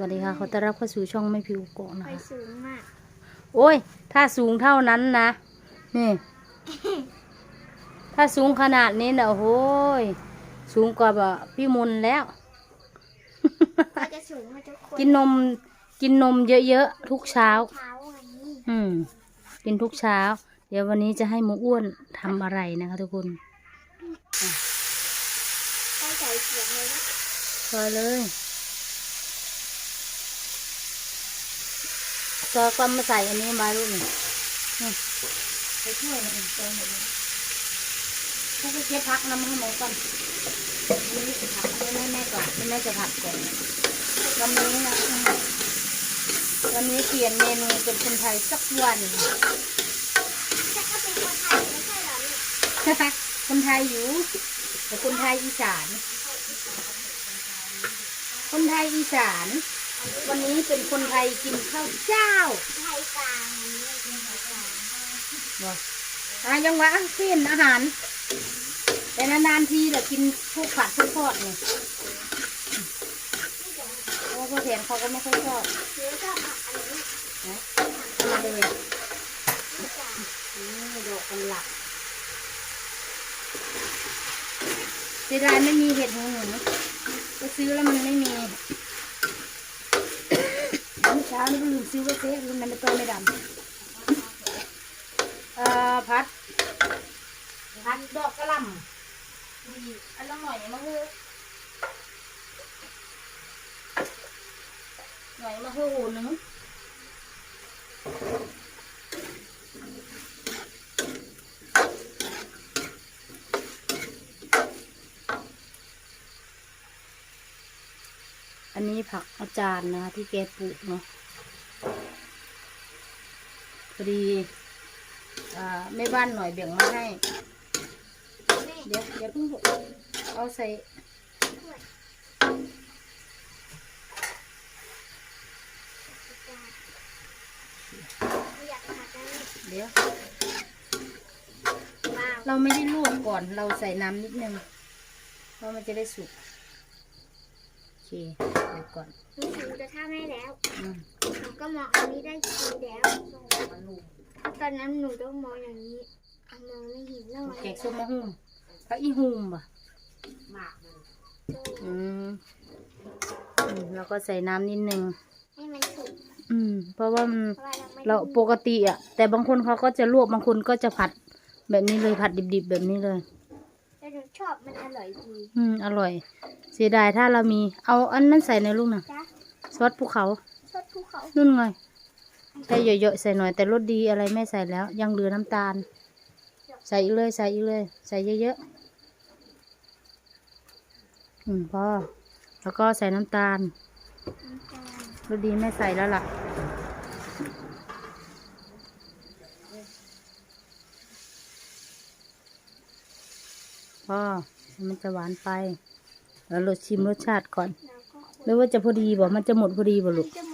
วัสดีค่ะขอต้อนรับเข้าสู่ช่องไม่พิวโกะนะไปคะสูงมาก โอ้ย ถ้าสูงเท่านั้นนะ นี่ ถ้าสูงขนาดนี้นะโอ้โหยสูงกว่าแบบพี่มนต์แล้ว ก็จะสูงมาทุกคนกินนมกินนมเยอะๆทุกเช้า เช้าอย่างนี้อืม กินทุกเช้า เดี๋ยววันนี้จะให้หมูอ้วนทำอะไรนะคะทุกคนต้องใส่เสียงเลยนะซอยเลย ซอยก็มาใส่อันนี้มาลูกหนึ่งนี่ไปช่วยหน่อยเติมหน่อยพวกไปเก็บพักน้ำให้หมูก่อนนี่ผักให้แม่แม่ก่อนแม่จะผัดก่อนวันนี้นะวันนี้เปลี่ยนเมนูเป็นคนไทยสักวันแต่ก็เป็นคนไทยไม่ใช่หรอคนไทยอยู่แต่คนไทยอีสาน คนไทยอีสาน วันนี้เป็นคนไทยกินข้าวเจ้าไทยกลางอันนี้เป็นไทยกลางบอกอะยังวะเส้นอาหาร แต่นานๆทีแหละกินพวกผัดพวกทอดเนี่ยเพราะว่าพ่อแทนเขาก็ไม่ค่อยชอบหรือก็ผักอันนี้นะเอามาเลยทุกอย่างนี่ดอกกันหลักเสียดายไม่มีเห็ดหูหนูไปซื้อแล้วมันไม่มี นี่ก็ลืมซื้อไว้เซฟมันไม่ต้นไม่ดำเอ่อพัด พัดดอกกระหลำดีอันละหน่อยมาเฮือหน่อยมาเฮือหูหนึ่งอันนี้ผักอาจารย์นะที่แกปลูกเนาะ พอดีอ่าแม่บ้านหน่อยเบี่ยงมาให้นี่เดี๋ยวเดี๋ยวเพิ่งเอาใส่ไม่อยากผัดนะนี่เดี๋ยวว้าวเราไม่ได้ลวกก่อน เราใส่น้ำนิดนึง เพราะมันจะได้สุก โอเคเดี๋ยวก่อนหนูถึงจะทำให้แล้วอืมหนู ก็มองอันนี้ได้ทีแล้วตอนนั้นหนูต้องมองอย่างนี้เอามองไม่เห็นแล้วแกงส้มมะฮุ่มพระอีฮุมป่ะอืมอืมแล้วก็ใส่น้ำนิดนึง ให้มันสุกอืม เพราะว่ามันเพราะว่าเราไม่เราปกติอะ แต่บางคนเขาก็จะลวกบางคนก็จะผัด แบบนี้เลยผัดดิบๆ แบบนี้เลย แต่หนูชอบมันอร่อยดีอืม อร่อย เสียดายถ้าเรามี เอาอันนั้นใส่ในลูกนะจ้ะซอสภูเขา ชอบภูเขานุ่นไงใส่เยอะๆใส่หน่อยแต่รสดีอะไรไม่ใส่แล้ว ยังเหลือน้ำตาล ใส่อีกเลย ใส่อีกเลย ใส่เยอะๆอืมพอแล้วก็ใส่น้ำตาลน้ำตาลรสดีไม่ใส่แล้วล่ะพอมันจะหวานไป แล้วรสชิมรสชาติก่อน แล้วก็คหรือว่าจะพอดีบ่ มันจะหมดพอดีบ่นลูกจะหมด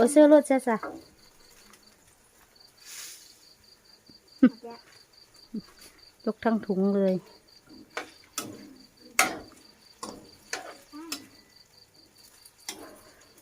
เหลือนิดเดียวเออเสื้อรสซะซะหมดแล้วยกทั้งถุงเลย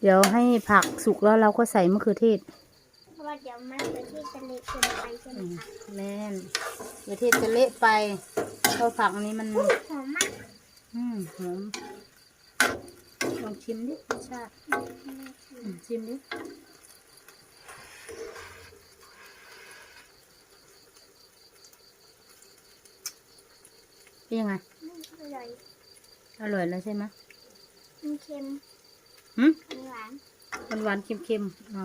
เดี๋ยวให้ผักสุกแล้วเราก็ใส่มะเขือเทศเพราะว่าเดี๋ยวมันจะที่จะเละเกินไปใช่ไหมอืมคะแม่นมะเขือเทศจะเละไปเพราะผักนี้มันหอมมาก อืมหอม ลองชิมดิรสชาติอืมชิมดิเป็นยังไง อร่อย อร่อยแล้วใช่ไหมมันเค็มหืมมันหวานมันหวานๆเค็มๆเอา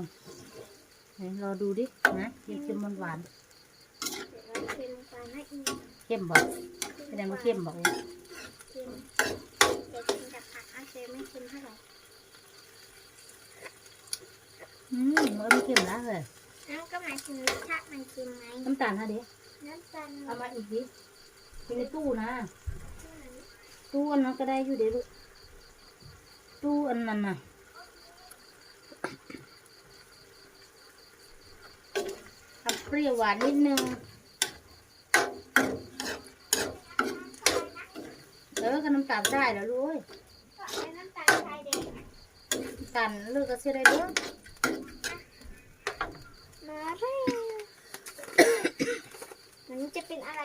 ไหนรอดูดิ นะเค็มๆหวานเดี๋ยวเราเค็มไปนะอีกๆเข้มบอกแสดงว่าเข้มบอกเค็มแต่กินกับผักอาเซ ไม่เค็มเท่าไหร่อืมมันก็ไม่เข้มแล้วเลยนั่นก็หมายถึงรสชาติมันเค็มไงน้ำตาลฮะเด็น้ำตาลเอามาอีกดิอยู่ในตู้นะ ตู้อันนั้นก็ได้อยู่เดี๋ยวลูกตู้อันนั้นน่ะทำเปรี้ยวหวานนิดนึง เออก็น้ำตาลได้แล้วลูกเอ้ย ก็เอาน้ำตาลทรายแดงกันเลือกก็เสียได้เด้อมาแล้วมันจะเป็นอะไร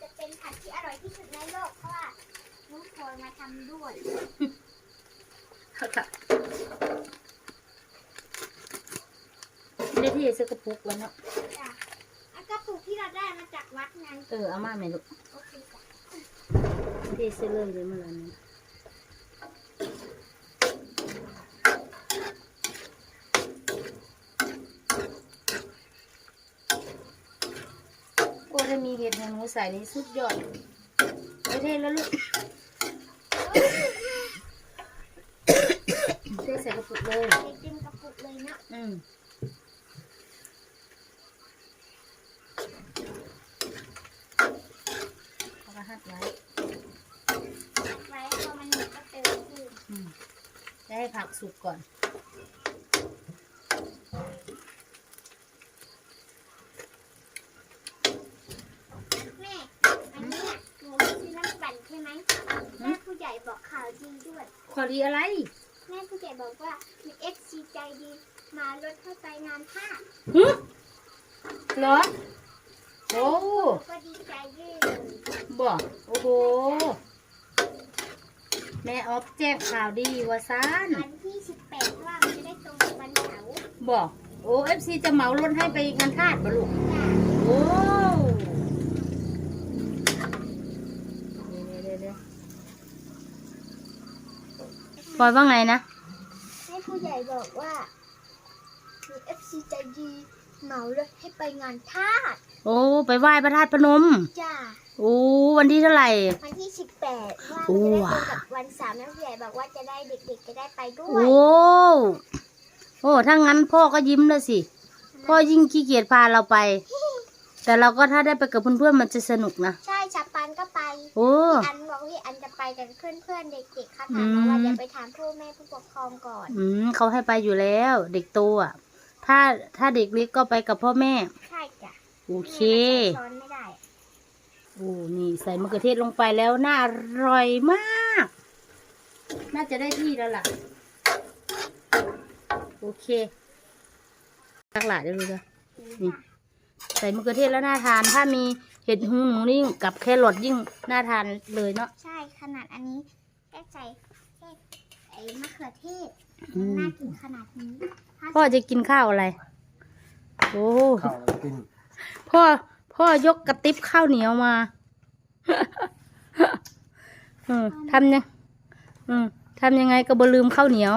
จะเป็นผัดที่อร่อยที่สุดในโลกเพราะว่าน้องพลอยมาทำด้วยค่ะได้ที่ซื้อกระปุกแล้วเนาะจ้ะแล้วก็ปลูกที่เราได้มาจากวัดไงเออเอามาไหมลูกโอเคจ้ะที่ซื้อเลยเลยเมื่อไหร่นี้ โอ้ถ้ามีเห็ดในหนูใส่นี่สุดยอดไปเทแล้วลูกเทใส่กระปุกเลยเด็กเต็มกระปุกเลยเนาะอืมเอากระหัดไว้ไว้พอมันหมดก็เติมขึ้นอืมจะให้ผักสุกก่อน แม่ อันเนี้ยหนูซื้อน้ำปั่น ใช่ไหมแม่ผู้ใหญ่บอกข่าวดีด้วย ขอดีอะไร แม่ผู้ใหญ่บอกว่ามีเอฟซีใจดีมาลดให้ไปงานผ้าหึเหรอ โอ้ก็ดีใจด้วยบอกโอ้โห แม่ออฟแจ้งข่าวดีว่าซานวันที่18ว่ามันจะได้ตรงกับวันเสาร์บอก โอ้เอฟซีจะเหมารถให้ไปงานทาสปะลูกจ้ะโอ้เดี๋ยวเดี๋ยวเดี๋ยว ปอยว่าไงนะ ให้ผู้ใหญ่บอกว่ามีเอฟซีใจดีเหมาลดให้ไปงานทาสโอ้ไปไหว้พระธาตุพนม จ้าโอ้วันที่เท่าไหร่ วันที่18ว่าโอ้มันจะได้ตรงว่ะกับวันเสาร์แม่ผู้ใหญ่บอกว่าจะได้เด็กๆจะได้ไปด้วโอ้ยโอ้ถ้างั้นพ่อก็ยิ้มเลยสิ พ่อยิ่งขี้เกียจพาเราไป แต่เราก็ถ้าได้ไปกับเพื่อนๆมันจะสนุกนะ ใช่ชาปันก็ไปโอ้ พี่อันบอกพี่อันจะไปกันเพื่อนๆเด็กๆเขาถามมาว่าอืมจะไปถามพ่อแม่ผู้ปกครองก่อน อืมเขาให้ไปอยู่แล้ว เด็กโตอะ ถ้าถ้าเด็กเล็กก็ไปกับพ่อแม่ ใช่จ้ะโอเคนี่มันใส่ช้อนไม่ได้ โอ้นี่ใส่มะเขือเทศลงไปแล้วน่าอร่อยมาก น่าจะได้ที่แล้วล่ะ โอเคตักหลาได้รู้เลยนี่ ใส่มะเขือเทศแล้วน่าทาน ถ้ามีเห็ดหูหนูนี่กับแครอทยิ่งน่าทานเลยเนาะ ใช่ขนาดอันนี้แค่ใส่แค่ไอ้มะเขือเทศอืมันมน่ากินขนาดนี้ถ้าพ่อจะกินข้าวอะไร โอ้ ข้าวแล้วกินพ่อ พ่อยกกระติบข้าวเหนียวมา เออทำยังอืมทำยังไงก็บ่ลืมข้าวเหนียว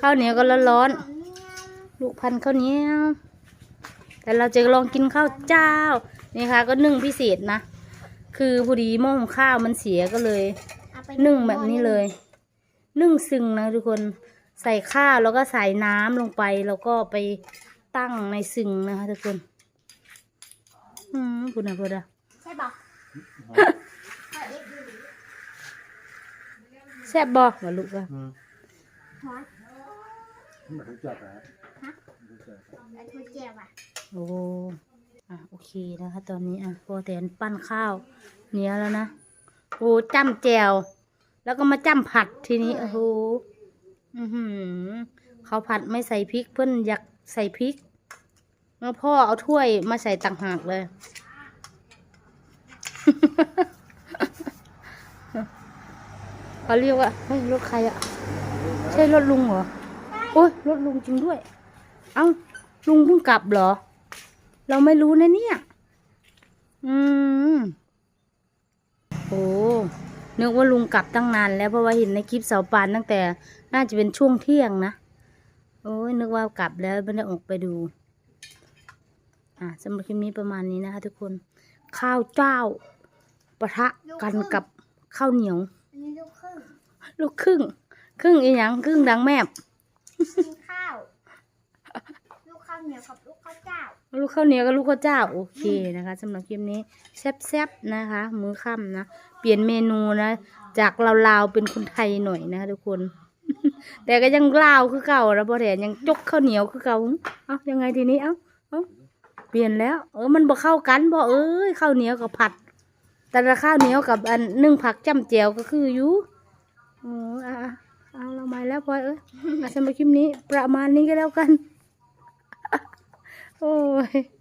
ข้าวเหนียวก็ร้อนของเนี่ยลูกพันธุ์ข้าวเหนียว แต่เราจะลองกินข้าวเจ้านี่ค่ะ ก็นึ่งพิเศษนะ คือพอดีหม้อหุงข้าวมันเสียก็เลยเอาไปนึ่งแบบนี้เลย นึ่งซึ่งนะทุกคนใส่ข้าวแล้วก็ใส่น้ำลงไปแล้วก็ไปตั้งในซึ่งนะคะทุกคน อืมพูดนะพูดนะใช่ปะขอเอฟดูแซ่บบอกว่าลูกว่าอืมฮอนไม่รู้จักนะฮะรู้จักแล้วทุเจียวอะ โอ้อะโอเคนะคะ ตอนนี้อะพอแทนปั้นข้าวเหนียวแล้วนะโอ้จ้ำแจวแล้วก็มาจ้ำผัดทีนี้โอ้โหอือหือเขาผัดไม่ใส่พริกเพื่อนอยากใส่พริกแล้วพ่อเอาถ้วยมาใส่ต่างหากเลย เขาเรียกว่าเฮ้ยรถใครอะใช่รถลุงเหรอโอ้ยรถลุงจริงด้วย เอ้าลุงเพิ่งกลับเหรอ เราไม่รู้นะเนี่ย อืม โอ้นึกว่าลุงกลับตั้งนานแล้วเพราะว่าเห็นในคลิปเสาปานตั้งแต่ น่าจะเป็นช่วงเที่ยงนะ โอ้ยนึกว่ากลับแล้วไม่ได้ออกไปดู อะสำหรับคลิปนี้ประมาณนี้นะคะ ทุกคน ข้าวเจ้าปะทะกันกับข้าวเหนียวอันนี้ลูกครึ่งลูกครึ่ง ครึ่งอีหยังครึ่งดังแมบกินข้าวลูกข้าวเหนียวกับลูกข้าวเจ้า ลูกข้าวเหนียวกับลูกข้าวเจ้าโอเคนะคะสำหรับคลิปนี้แซ่บๆนะคะ มื้อค่ำนะเปลี่ยนเมนูนะ จากลาวๆเป็นคนไทยหน่อยนะคะทุกคน แต่ก็ยังลาวคือเก่าแล้วพอแถนยังจกข้าวเหนียวคือเก่าเอ้ายังไงทีนี้เอ้าเอ้าเปลี่ยนแล้ว เออมันบ่เข้ากันบ่เอ้ยข้าวเหนียวกับผัด แต่ละข้าวเหนียวกับอันนึ่งผักจ้ำแจ่วก็คืออยู่อ๋ออะเอาเราม่แล้วพลอยเอ้ยอสำหรับคลิปนี้ประมาณนี้ก็แล้วกัน โอ้ย